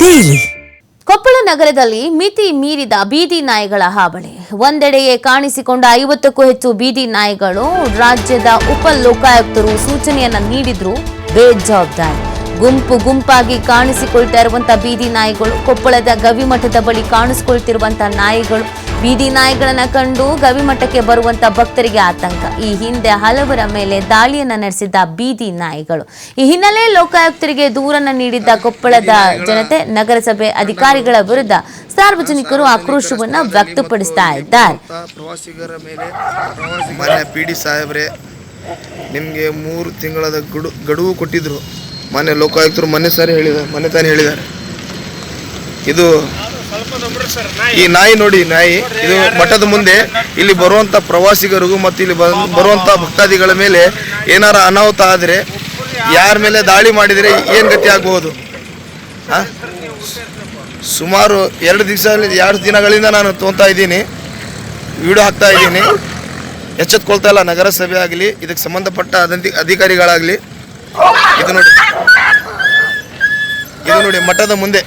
Daily Koppal ನಗರದಲ್ಲಿ ಮಿತಿ ಮೀರಿದ ಬೀದಿ ನಾಯಿಗಳ ಹಾವಳಿ. ಒಂದೆಡೆಯೇ ಕಾಣಿಸಿಕೊಂಡ ಐವತ್ತಕ್ಕೂ ಹೆಚ್ಚು ಬೀದಿ ನಾಯಿಗಳು ರಾಜ್ಯದ ಉಪ ಲೋಕಾಯುಕ್ತರು ಸೂಚನೆಯನ್ನ ನೀಡಿದ್ರು. ಬೇಜವಾಬ್ದಾರಿ. ಗುಂಪು ಗುಂಪಾಗಿ ಕಾಣಿಸಿಕೊಳ್ತಾ ಇರುವಂತಹ ಬೀದಿ ನಾಯಿಗಳು ಕೊಪ್ಪಳದ ಗವಿಮಠದ ಬಳಿ ಕಾಣಿಸಿಕೊಳ್ತಿರುವಂತಹ ನಾಯಿಗಳು ಬೀದಿ ನಾಯಿಗಳನ್ನ ಕಂಡು ಗವಿಮಠಕ್ಕೆ ಬರುವಂತ ಭಕ್ತರಿಗೆ ಆತಂಕ. ಈ ಹಿಂದೆ ಹಲವರ ಮೇಲೆ ದಾಳಿಯನ್ನ ನಡೆಸಿದ್ದ ಬೀದಿ ನಾಯಿಗಳು. ಈ ಹಿನ್ನೆಲೆ ಲೋಕಾಯುಕ್ತರಿಗೆ ದೂರನ್ನ ನೀಡಿದ್ದ ಕೊಪ್ಪಳದ ಜನತೆ, ನಗರಸಭೆ ಅಧಿಕಾರಿಗಳ ವಿರುದ್ಧ ಸಾರ್ವಜನಿಕರು ಆಕ್ರೋಶವನ್ನ ವ್ಯಕ್ತಪಡಿಸ್ತಾ ಇದ್ದಾರೆ. ಪ್ರವಾಸಿಗರ ಮೇಲೆ ನಿಮಗೆ ಮೂರು ತಿಂಗಳದ ಗಡು, ಗಡುವು ಕೊಟ್ಟಿದ್ರು. ಮಾನ್ಯ ಲೋಕಾಯುಕ್ತರು ಮನೆ ಸಾರಿ ಹೇಳಿದ್ದಾರೆ, ಮೊನ್ನೆ ತಾನೇ ಹೇಳಿದ್ದಾರೆ. ಇದು ಈ ನಾಯಿ ನೋಡಿ ನಾಯಿ. ಇದು ಮಠದ ಮುಂದೆ. ಇಲ್ಲಿ ಬರುವಂತ ಪ್ರವಾಸಿಗರಿಗೂ ಮತ್ತು ಇಲ್ಲಿ ಬರುವಂತ ಭಕ್ತಾದಿಗಳ ಮೇಲೆ ಏನಾರ ಅನಾಹುತ ಆದರೆ ಯಾರ ಮೇಲೆ ದಾಳಿ ಮಾಡಿದರೆ ಏನು ಗತಿ ಆಗಬಹುದು? ಸುಮಾರು ಎರಡು ದಿವಸ ಎರಡು ದಿನಗಳಿಂದ ನಾನು ತೋಂತಾ ಇದ್ದೀನಿ. ವಿಡಿಯೋ ಹಾಕ್ತಾ ಇದ್ದೀನಿ. ಎಚ್ಚೆತ್ಕೊಳ್ತಾ ಇಲ್ಲ ನಗರಸಭೆ ಆಗಲಿ, ಇದಕ್ಕೆ ಸಂಬಂಧಪಟ್ಟ ಅಧಿಕಾರಿಗಳಾಗಲಿ. ಇದು ನೋಡಿ. ಇದು ನೋಡಿ ಮಠದ ಮುಂದೆ.